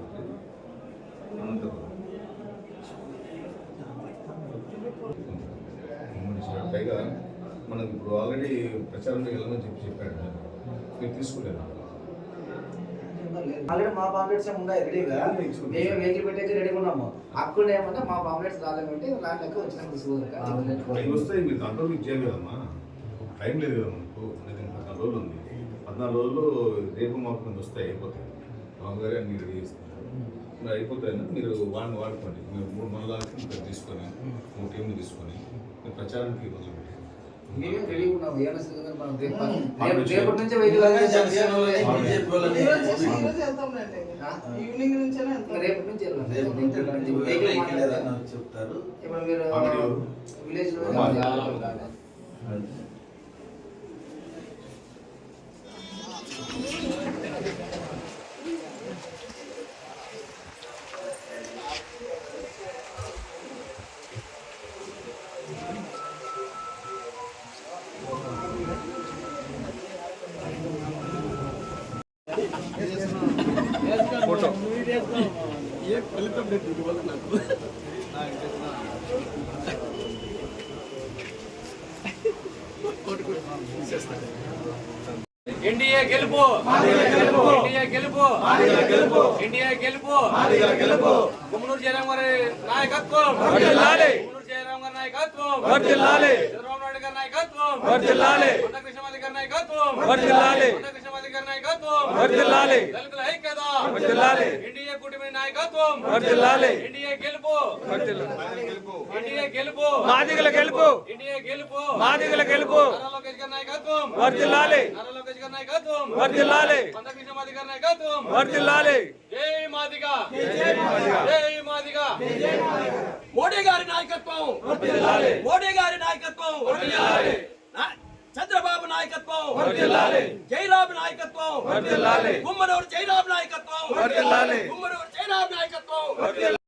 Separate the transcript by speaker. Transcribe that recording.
Speaker 1: ఉంటుంది అనంతపురం పైగా మనకు ఇప్పుడు ఆల్రెడీ ప్రచారంలో వెళ్ళమని చెప్పి చెప్పాడు. మీరు తీసుకోలేదు.
Speaker 2: ఆల్రెడీ మా పాంప్లెట్స్ ఉన్నాయి రెడీగా మేము వెహికల్ పెట్టేసి రెడీగా ఉన్నాము? అక్కడ ఏమంటే మా పాంప్లెట్స్ రాలేమంటే ల్యాండ్ లెక్క వచ్చినాక తీసుకోవాలి
Speaker 1: వస్తాయి. మీరు దాంట్లో మీకు చేయాలి కదమ్మా టైం లేదు కదా మనకు. పద్నాలుగు రోజులు ఉంది. పద్నాలుగు రోజులు రేపు మాకు కొంత వస్తాయి అయిపోతాయి. మామగారే అన్ని రెడీ చేస్తారు మరి అయిపోతాయని మీరు వాడిని వాడుకోండి. మీరు మూడు మండలాలకి ఇక్కడ తీసుకొని మూడు టీంలు తీసుకొని మీరు ప్రచారానికి మొదలు పెట్టండి.
Speaker 2: మేము రెడీగా ఉన్నాము ఏమైనా కదా మనం రేపటి నుంచే?
Speaker 3: ఈవినింగ్.
Speaker 2: రేపటి నుంచి
Speaker 4: చెప్తారు.
Speaker 2: ఇప్పుడు మీరు
Speaker 1: ఆమె ఎవరు?
Speaker 2: విలేజ్లో
Speaker 1: అమ్మ.
Speaker 5: ఎన్డీఏ గెలుపు! ఎన్డీఏ గెలుపు! ఎన్డీఏ గెలుపు! గుమ్మనూరు జయరాం గారి నాయకత్వం గుమ్మనూరు జయరాం గారి నాయకత్వం చంద్రబాబు నాయుడు గారి నాయకత్వం! కృష్ణమాది గారి నాయకత్వం! గారి నాయకత్వం దళితుల ఐక్యత. ఎన్డీఏ కూటమి నాయకత్వం. ఎన్డీఏ గెలుపు. ఎన్డీఏ గెలుపు.
Speaker 6: మాదిగల గెలుపు.
Speaker 5: ఎన్డీఏ గెలుపు.
Speaker 6: మాదిగల గెలుపు.
Speaker 5: నారా లోకేష్ గారి నాయకత్వం.
Speaker 6: వర్ధిల్లాలి.
Speaker 5: నారా లోకేష్ గారి నాయకత్వం.
Speaker 6: వర్ధిల్లాలి.
Speaker 5: కొండ కృష్ణమాది గారి నాయకత్వం.
Speaker 6: వర్ధిల్లాలి.
Speaker 5: జై మాదిగా. జై మాదిగా. మోడీ గారి నాయకత్వం. మోడీ గారి నాయకత్వం. నాయకత్వం. జైరాబు నాయకత్వం. గుమ్మనూరు జైరాబు నాయకత్వం. గుమ్మనూరు జైరాబు నాయకత్వం.